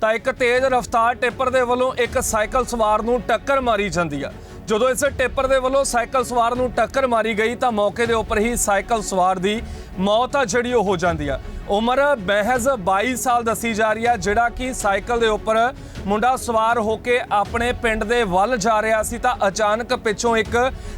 ਤਾਂ ਇੱਕ ਤੇਜ਼ ਰਫ਼ਤਾਰ ਟਿੱਪਰ ਦੇ ਵੱਲੋਂ ਇੱਕ ਸਾਈਕਲ ਸਵਾਰ ਨੂੰ ਟੱਕਰ ਮਾਰੀ ਜਾਂਦੀ ਆ ਜਦੋਂ ਇਸ ਟਿੱਪਰ ਦੇ ਵੱਲੋਂ ਸਾਈਕਲ ਸਵਾਰ ਨੂੰ ਟੱਕਰ ਮਾਰੀ ਗਈ ਤਾਂ ਮੌਕੇ ਦੇ ਉੱਪਰ ਹੀ ਸਾਈਕਲ ਸਵਾਰ ਦੀ ਮੌਤ ਆ ਜਿਹੜੀ ਉਹ ਹੋ ਜਾਂਦੀ ਆ। ਉਮਰ ਬਹਿਜ਼ 22 ਸਾਲ ਦੱਸੀ ਜਾ ਰਹੀ ਹੈ, ਜਿਹੜਾ ਕਿ ਸਾਈਕਲ ਦੇ ਉੱਪਰ ਮੁੰਡਾ ਸਵਾਰ ਹੋ ਕੇ ਆਪਣੇ ਪਿੰਡ ਦੇ ਵੱਲ ਜਾ ਰਿਹਾ ਸੀ ਤਾਂ ਅਚਾਨਕ ਪਿੱਛੋਂ ਇੱਕ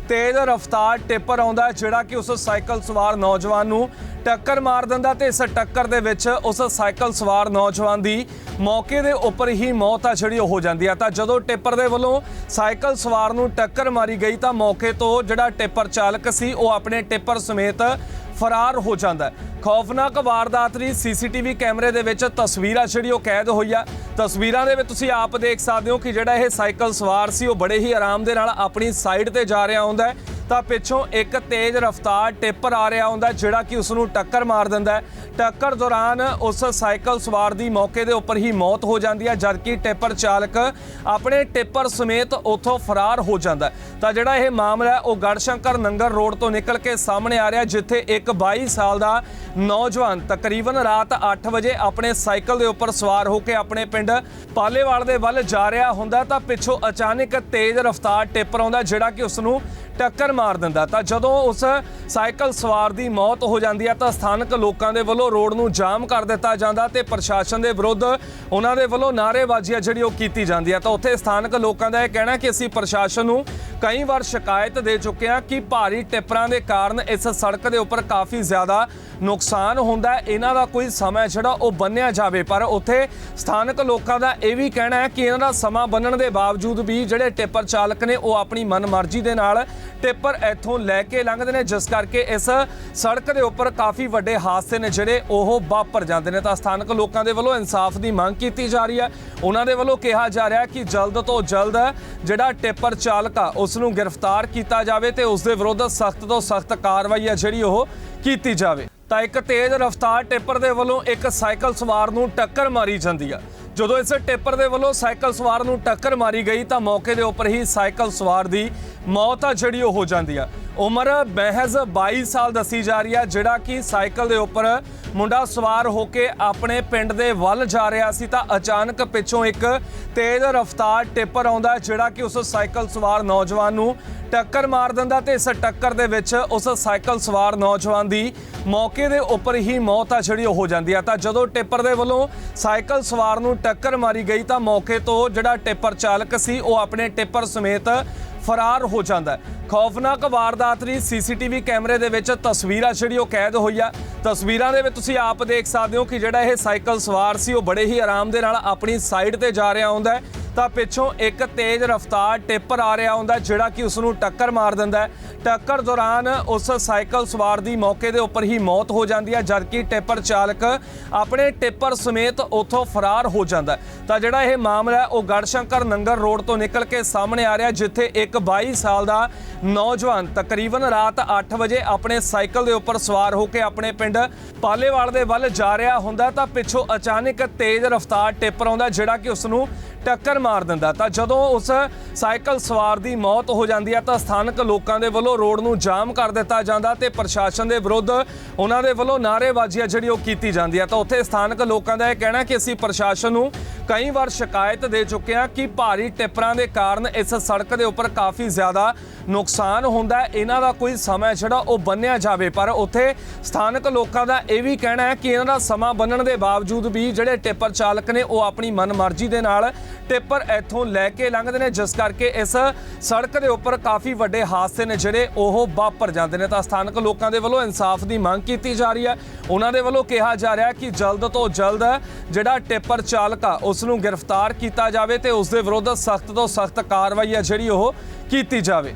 ਤੇਜ਼ ਰਫ਼ਤਾਰ ਟਿੱਪਰ ਆਉਂਦਾ ਜਿਹੜਾ ਕਿ ਉਸ ਸਾਈਕਲ ਸਵਾਰ ਨੌਜਵਾਨ ਨੂੰ ਟੱਕਰ ਮਾਰ ਦਿੰਦਾ ਤੇ ਇਸ ਟੱਕਰ ਦੇ ਵਿੱਚ ਉਸ ਸਾਈਕਲ ਸਵਾਰ ਨੌਜਵਾਨ ਦੀ ਮੌਕੇ ਦੇ ਉੱਪਰ ਹੀ ਮੌਤ ਆ, ਜਿਹੜੀ ਉਹ ਹੋ ਜਾਂਦੀ ਆ। ਤਾਂ ਜਦੋਂ ਟਿੱਪਰ ਦੇ ਵੱਲੋਂ ਸਾਈਕਲ ਸਵਾਰ ਨੂੰ ਟੱਕਰ ਮਾਰੀ ਗਈ ਤਾਂ ਮੌਕੇ ਤੋਂ ਜਿਹੜਾ ਟਿੱਪਰ ਚਾਲਕ ਸੀ, ਉਹ ਆਪਣੇ ਟਿੱਪਰ ਸਮੇਤ ਫਰਾਰ ਹੋ ਜਾਂਦਾ ਹੈ। ਖੌਫਨਾਕ ਵਾਰਦਾਤ ਦੀ ਸੀਸੀਟੀਵੀ ਕੈਮਰੇ ਦੇ ਵਿੱਚ ਤਸਵੀਰਾਂ ਜਿਹੜੀ ਉਹ ਕੈਦ ਹੋਈ ਆ। ਤਸਵੀਰਾਂ ਦੇ ਵਿੱਚ ਤੁਸੀਂ ਆਪ ਦੇਖ ਸਕਦੇ ਹੋ ਕਿ ਜਿਹੜਾ ਇਹ ਸਾਈਕਲ ਸਵਾਰ ਸੀ, ਉਹ ਬੜੇ ਹੀ ਆਰਾਮ ਦੇ ਨਾਲ ਆਪਣੀ ਸਾਈਡ ਤੇ ਜਾ ਰਿਹਾ ਹੁੰਦਾ ਹੈ। ਤਾਂ ਪਿੱਛੋਂ ਇੱਕ ਤੇਜ਼ ਰਫ਼ਤਾਰ ਟਿੱਪਰ ਆ ਰਿਹਾ ਹੁੰਦਾ, ਜਿਹੜਾ ਕਿ ਉਸ ਨੂੰ ਟੱਕਰ ਮਾਰ ਦਿੰਦਾ ਹੈ। ਟੱਕਰ ਦੌਰਾਨ ਉਸ ਸਾਈਕਲ ਸਵਾਰ ਦੀ ਮੌਕੇ ਦੇ ਉੱਪਰ ਹੀ ਮੌਤ ਹੋ ਜਾਂਦੀ ਹੈ, ਜਦਕਿ ਟਿੱਪਰ ਚਾਲਕ ਆਪਣੇ ਟਿੱਪਰ ਸਮੇਤ ਉੱਥੋਂ ਫਰਾਰ ਹੋ ਜਾਂਦਾ ਤਾਂ ਜਿਹੜਾ ਇਹ ਮਾਮਲਾ ਹੈ, ਉਹ ਗੜਸ਼ੰਕਰ ਨੰਗਰ ਰੋਡ ਤੋਂ ਨਿਕਲ ਕੇ ਸਾਹਮਣੇ ਆ ਰਿਹਾ, ਜਿੱਥੇ ਇੱਕ 22 ਸਾਲ ਦਾ ਨੌਜਵਾਨ ਤਕਰੀਬਨ ਰਾਤ 8 ਵਜੇ ਆਪਣੇ ਸਾਈਕਲ ਦੇ ਉੱਪਰ ਸਵਾਰ ਹੋ ਕੇ ਆਪਣੇ ਪਿੰਡ ਪਾਲੇਵਾਲ ਦੇ ਵੱਲ ਜਾ ਰਿਹਾ ਹੁੰਦਾ ਤਾਂ ਪਿੱਛੋਂ ਅਚਾਨਕ ਤੇਜ਼ ਰਫ਼ਤਾਰ ਟਿੱਪਰ ਆਉਂਦਾ, ਜਿਹੜਾ ਕਿ ਉਸ ਨੂੰ ਟੱਕਰ ਮਾਰ ਦਿੰਦਾ। ਤਾਂ ਜਦੋਂ ਉਸ ਸਾਈਕਲ ਸਵਾਰ ਦੀ ਮੌਤ ਹੋ ਜਾਂਦੀ ਹੈ, ਤਾਂ ਸਥਾਨਕ ਲੋਕਾਂ ਦੇ ਵੱਲੋਂ ਰੋਡ ਨੂੰ ਜਾਮ ਕਰ ਦਿੱਤਾ ਜਾਂਦਾ ਤੇ ਪ੍ਰਸ਼ਾਸਨ ਦੇ ਵਿਰੁੱਧ ਉਹਨਾਂ ਦੇ ਵੱਲੋਂ ਨਾਅਰੇਬਾਜ਼ੀ ਜਿਹੜੀ ਉਹ ਕੀਤੀ ਜਾਂਦੀ ਹੈ। ਤਾਂ ਉੱਥੇ ਸਥਾਨਕ ਲੋਕਾਂ ਦਾ ਇਹ ਕਹਿਣਾ ਕਿ ਅਸੀਂ ਪ੍ਰਸ਼ਾਸਨ ਨੂੰ ਕਈ ਵਾਰ ਸ਼ਿਕਾਇਤ ਦੇ ਚੁੱਕੇ ਹਾਂ ਕਿ ਭਾਰੀ ਟਿੱਪਰਾਂ ਦੇ ਕਾਰਨ ਇਸ ਸੜਕ ਦੇ ਉੱਪਰ ਕਾਫੀ ਜ਼ਿਆਦਾ ਨੁਕਸਾਨ ਹੁੰਦਾ ਇਹਨਾਂ ਦਾ ਕੋਈ ਸਮਾਂ ਜਿਹੜਾ ਉਹ ਬੰਨਿਆ ਜਾਵੇ। ਪਰ ਉੱਥੇ ਸਥਾਨਕ ਲੋਕਾਂ ਦਾ ਇਹ ਵੀ ਕਹਿਣਾ ਹੈ ਕਿ ਇਹਨਾਂ ਦਾ ਸਮਾਂ ਬੰਨਣ ਦੇ ਬਾਵਜੂਦ ਵੀ ਜਿਹੜੇ ਟਿੱਪਰ ਚਾਲਕ ਨੇ, ਉਹ ਆਪਣੀ ਮਨਮਰਜ਼ੀ ਦੇ ਨਾਲ ਟਿੱਪਰ ਇੱਥੋਂ ਲੈ ਕੇ ਲੰਘਦੇ ਨੇ। ਜਿਸ ਕਰਕੇ ਇਸ ਸੜਕ ਦੇ ਉੱਪਰ ਕਾਫੀ ਵੱਡੇ ਹਾਦਸੇ ਨੇ ਜਿਹੜੇ ਉਹ ਵਾਪਰ ਜਾਂਦੇ ਨੇ। ਤਾਂ ਸਥਾਨਕ ਲੋਕਾਂ ਦੇ ਵੱਲੋਂ ਇਨਸਾਫ ਦੀ ਮੰਗ ਕੀਤੀ ਜਾ ਰਹੀ ਹੈ। ਉਹਨਾਂ ਦੇ ਵੱਲੋਂ ਕਿਹਾ ਜਾ ਰਿਹਾ ਕਿ ਜਲਦ ਤੋਂ ਜਲਦ ਜਿਹੜਾ ਟਿੱਪਰ ਚਾਲਕ ਆ, ਉਸ ਨੂੰ ਗ੍ਰਿਫਤਾਰ ਕੀਤਾ ਜਾਵੇ ਤੇ ਉਸ ਦੇ ਵਿਰੁੱਧ ਸਖਤ ਤੋਂ ਸਖਤ ਕਾਰਵਾਈ ਆ ਜਿਹੜੀ ਉਹ ਕੀਤੀ ਜਾਵੇ। ਤਾਂ ਇੱਕ ਤੇਜ਼ ਰਫ਼ਤਾਰ ਟਿੱਪਰ ਦੇ ਵੱਲੋਂ ਇੱਕ ਸਾਈਕਲ ਸਵਾਰ ਨੂੰ ਟੱਕਰ ਮਾਰੀ ਜਾਂਦੀ ਆ ਜਦੋਂ ਇਸ ਟਿੱਪਰ ਦੇ ਵੱਲੋਂ ਸਾਈਕਲ ਸਵਾਰ ਨੂੰ ਟੱਕਰ ਮਾਰੀ ਗਈ ਤਾਂ ਮੌਕੇ ਦੇ ਉੱਪਰ ਹੀ ਸਾਈਕਲ ਸਵਾਰ ਦੀ ਮੌਤ ਆ ਜਿਹੜੀ ਉਹ ਹੋ ਜਾਂਦੀ ਆ ਉਮਰ ਬਹਿਜ਼ 22 ਸਾਲ ਦੱਸੀ ਜਾ ਰਹੀ ਹੈ, ਜਿਹੜਾ ਕਿ ਸਾਈਕਲ ਦੇ ਉੱਪਰ ਮੁੰਡਾ ਸਵਾਰ ਹੋ ਕੇ ਆਪਣੇ ਪਿੰਡ ਦੇ ਵੱਲ ਜਾ ਰਿਹਾ ਸੀ ਤਾਂ ਅਚਾਨਕ ਪਿੱਛੋਂ ਇੱਕ ਤੇਜ਼ ਰਫ਼ਤਾਰ ਟਿੱਪਰ ਆਉਂਦਾ ਜਿਹੜਾ ਕਿ ਉਸ ਸਾਈਕਲ ਸਵਾਰ ਨੌਜਵਾਨ ਨੂੰ ਟੱਕਰ ਮਾਰ ਦਿੰਦਾ ਤੇ ਇਸ ਟੱਕਰ ਦੇ ਵਿੱਚ ਉਸ ਸਾਈਕਲ ਸਵਾਰ ਨੌਜਵਾਨ ਦੀ ਮੌਕੇ ਦੇ ਉੱਪਰ ਹੀ ਮੌਤ ਆ, ਜਿਹੜੀ ਉਹ ਹੋ ਜਾਂਦੀ ਆ ਤਾਂ ਜਦੋਂ ਟਿੱਪਰ ਦੇ ਵੱਲੋਂ ਸਾਈਕਲ ਸਵਾਰ ਨੂੰ ਟੱਕਰ ਮਾਰੀ ਗਈ ਤਾਂ ਮੌਕੇ ਤੋਂ ਜਿਹੜਾ ਟਿੱਪਰ ਚਾਲਕ ਸੀ, ਉਹ ਆਪਣੇ ਟਿੱਪਰ ਸਮੇਤ ਫਰਾਰ ਹੋ ਜਾਂਦਾ ਹੈ। ਖੌਫਨਾਕ ਵਾਰਦਾਤ ਦੀ ਸੀਸੀਟੀਵੀ ਕੈਮਰੇ ਦੇ ਵਿੱਚ ਤਸਵੀਰਾਂ ਜਿਹੜੀ ਉਹ ਕੈਦ ਹੋਈ ਆ। ਤਸਵੀਰਾਂ ਦੇ ਵਿੱਚ ਤੁਸੀਂ ਆਪ ਦੇਖ ਸਕਦੇ ਹੋ ਕਿ ਜਿਹੜਾ ਇਹ ਸਾਈਕਲ ਸਵਾਰ ਸੀ, ਉਹ ਬੜੇ ਹੀ ਆਰਾਮ ਦੇ ਨਾਲ ਆਪਣੀ ਸਾਈਡ ਤੇ ਜਾ ਰਿਹਾ ਹੁੰਦਾ ਹੈ। ਤਾਂ ਪਿੱਛੋਂ ਇੱਕ ਤੇਜ਼ ਰਫ਼ਤਾਰ ਟਿੱਪਰ ਆ ਰਿਹਾ ਹੁੰਦਾ, ਜਿਹੜਾ ਕਿ ਉਸ ਨੂੰ ਟੱਕਰ ਮਾਰ ਦਿੰਦਾ ਹੈ। ਟੱਕਰ ਦੌਰਾਨ ਉਸ ਸਾਈਕਲ ਸਵਾਰ ਦੀ ਮੌਕੇ ਦੇ ਉੱਪਰ ਹੀ ਮੌਤ ਹੋ ਜਾਂਦੀ ਹੈ, ਜਦਕਿ ਟਿੱਪਰ ਚਾਲਕ ਆਪਣੇ ਟਿੱਪਰ ਸਮੇਤ ਉੱਥੋਂ ਫਰਾਰ ਹੋ ਜਾਂਦਾ ਤਾਂ ਜਿਹੜਾ ਇਹ ਮਾਮਲਾ ਉਹ ਗੜਸ਼ੰਕਰ ਨੰਗਰ ਰੋਡ ਤੋਂ ਨਿਕਲ ਕੇ ਸਾਹਮਣੇ ਆ ਰਿਹਾ ਜਿੱਥੇ ਇੱਕ 22 ਸਾਲ ਦਾ ਨੌਜਵਾਨ ਤਕਰੀਬਨ ਰਾਤ 8 ਵਜੇ ਆਪਣੇ ਸਾਈਕਲ ਦੇ ਉੱਪਰ ਸਵਾਰ ਹੋ ਕੇ ਆਪਣੇ ਪਿੰਡ ਪਾਲੇਵਾਲ ਦੇ ਵੱਲ ਜਾ ਰਿਹਾ ਹੁੰਦਾ ਤਾਂ ਪਿੱਛੋਂ ਅਚਾਨਕ ਤੇਜ਼ ਰਫ਼ਤਾਰ ਟਿੱਪਰ ਆਉਂਦਾ ਜਿਹੜਾ ਕਿ ਉਸ ਨੂੰ ਟੱਕਰ ਮਾਰ ਦਿੰਦਾ ਤਾਂ ਜਦੋਂ ਉਸ ਸਾਈਕਲ ਸਵਾਰ ਦੀ ਮੌਤ ਹੋ ਜਾਂਦੀ ਹੈ ਤਾਂ ਸਥਾਨਕ ਲੋਕਾਂ ਦੇ ਵੱਲੋਂ ਰੋਡ ਨੂੰ ਜਾਮ ਕਰ ਦਿੱਤਾ ਜਾਂਦਾ ਤੇ ਪ੍ਰਸ਼ਾਸਨ ਦੇ ਵਿਰੁੱਧ ਉਹਨਾਂ ਦੇ ਵੱਲੋਂ ਨਾਅਰੇਬਾਜ਼ੀ ਆ ਜਿਹੜੀ ਉਹ ਕੀਤੀ ਜਾਂਦੀ ਹੈ। ਤਾਂ ਉੱਥੇ ਸਥਾਨਕ ਲੋਕਾਂ ਦਾ ਇਹ ਕਹਿਣਾ ਕਿ ਅਸੀਂ ਪ੍ਰਸ਼ਾਸਨ ਨੂੰ ਕਈ ਵਾਰ ਸ਼ਿਕਾਇਤ ਦੇ ਚੁੱਕੇ ਹਾਂ ਕਿ ਭਾਰੀ ਟਿੱਪਰਾਂ ਦੇ ਕਾਰਨ ਇਸ ਸੜਕ ਦੇ ਉੱਪਰ ਕਾਫੀ ਜ਼ਿਆਦਾ ਨੁਕਸਾਨ ਹੁੰਦਾ ਹੈ। ਇਹਨਾਂ ਦਾ ਕੋਈ ਸਮਾਂ ਜਿਹੜਾ ਉਹ ਬੰਨਿਆ ਜਾਵੇ। ਪਰ ਉੱਥੇ ਸਥਾਨਕ ਲੋਕਾਂ ਦਾ ਇਹ ਵੀ ਕਹਿਣਾ ਹੈ ਕਿ ਇਹਨਾਂ ਦਾ ਸਮਾਂ ਬੰਨਣ ਦੇ ਬਾਵਜੂਦ ਵੀ ਜਿਹੜੇ ਟਿੱਪਰ ਚਾਲਕ ਨੇ ਉਹ ਆਪਣੀ ਮਨਮਰਜ਼ੀ ਦੇ ਨਾਲ ਟਿੱਪਰ ਇੱਥੋਂ ਲੈ ਕੇ ਲੰਘਦੇ ਨੇ, ਜਿਸ ਕਰਕੇ ਇਸ ਸੜਕ ਦੇ ਉੱਪਰ ਕਾਫੀ ਵੱਡੇ ਹਾਦਸੇ ਨੇ ਜਿਹੜੇ ਉਹ ਵਾਪਰ ਜਾਂਦੇ ਨੇ। ਤਾਂ ਸਥਾਨਕ ਲੋਕਾਂ ਦੇ ਵੱਲੋਂ ਇਨਸਾਫ ਦੀ ਮੰਗ ਕੀਤੀ ਜਾ ਰਹੀ ਹੈ। ਉਹਨਾਂ ਦੇ ਵੱਲੋਂ ਕਿਹਾ ਜਾ ਰਿਹਾ ਕਿ ਜਲਦ ਤੋਂ ਜਲਦ ਜਿਹੜਾ ਟਿੱਪਰ ਚਾਲਕ ਆ, ਉਸ ਨੂੰ ਗ੍ਰਿਫਤਾਰ ਕੀਤਾ ਜਾਵੇ ਤੇ ਉਸ ਦੇ ਵਿਰੁੱਧ ਸਖਤ ਤੋਂ ਸਖਤ ਕਾਰਵਾਈ ਆ ਜਿਹੜੀ ਉਹ ਕੀਤੀ ਜਾਵੇ।